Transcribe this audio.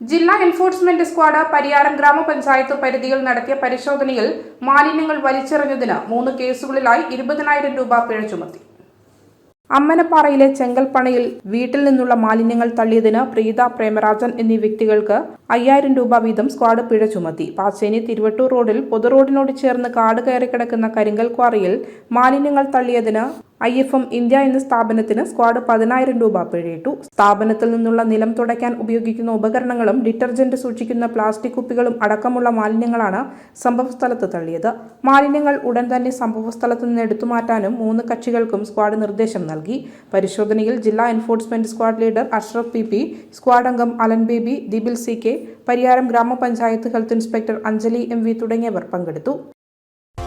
ജില്ലാ enforcement squad Pariyaram ഗ്രാമപഞ്ചായത്ത് പരിധിയിൽ നടത്തിയ പരിശോധനയിൽ മാലിന്യങ്ങൾ വലിച്ചെറിഞ്ഞതിന് മൂന്ന് കേസുകളിലായി ഇരുപതിനായിരം രൂപ പിഴ ചുമത്തി. അമ്മനപ്പാറയിലെ ചെങ്കൽപ്പണയിൽ വീട്ടിൽ നിന്നുള്ള മാലിന്യങ്ങൾ തള്ളിയതിന് പ്രീത പ്രേമരാജൻ എന്നീ വ്യക്തികൾക്ക് അയ്യായിരം രൂപ വീതം സ്ക്വാഡ് പിഴ ചുമത്തി. പാച്ചേനി തിരുവട്ടൂർ റോഡിൽ പൊതുറോഡിനോട് ചേർന്ന് കാട് കയറി കിടക്കുന്ന കരിങ്കൽ ക്വാറിയിൽ മാലിന്യങ്ങൾ തള്ളിയതിന് ഐ എഫ് എം ഇന്ത്യ എന്ന സ്ഥാപനത്തിന് സ്ക്വാഡ് പതിനായിരം രൂപ പിഴയിട്ടു. സ്ഥാപനത്തിൽ നിന്നുള്ള നിലം തുടയ്ക്കാൻ ഉപയോഗിക്കുന്ന ഉപകരണങ്ങളും ഡിറ്റർജന്റ് സൂക്ഷിക്കുന്ന പ്ലാസ്റ്റിക് കുപ്പികളും അടക്കമുള്ള മാലിന്യങ്ങളാണ് സംഭവസ്ഥലത്ത് തള്ളിയത്. മാലിന്യങ്ങൾ ഉടൻ തന്നെ സംഭവസ്ഥലത്ത് നിന്ന് എടുത്തുമാറ്റാനും മൂന്ന് കക്ഷികൾക്കും സ്ക്വാഡ് നിർദ്ദേശം നൽകി. പരിശോധനയിൽ ജില്ലാ enforcement squad leader Ashraf P P squad അംഗം Allen baby Dibil C K Pariyaram ഗ്രാമപഞ്ചായത്ത് health inspector Anjali M V തുടങ്ങിയവർ പങ്കെടുത്തു.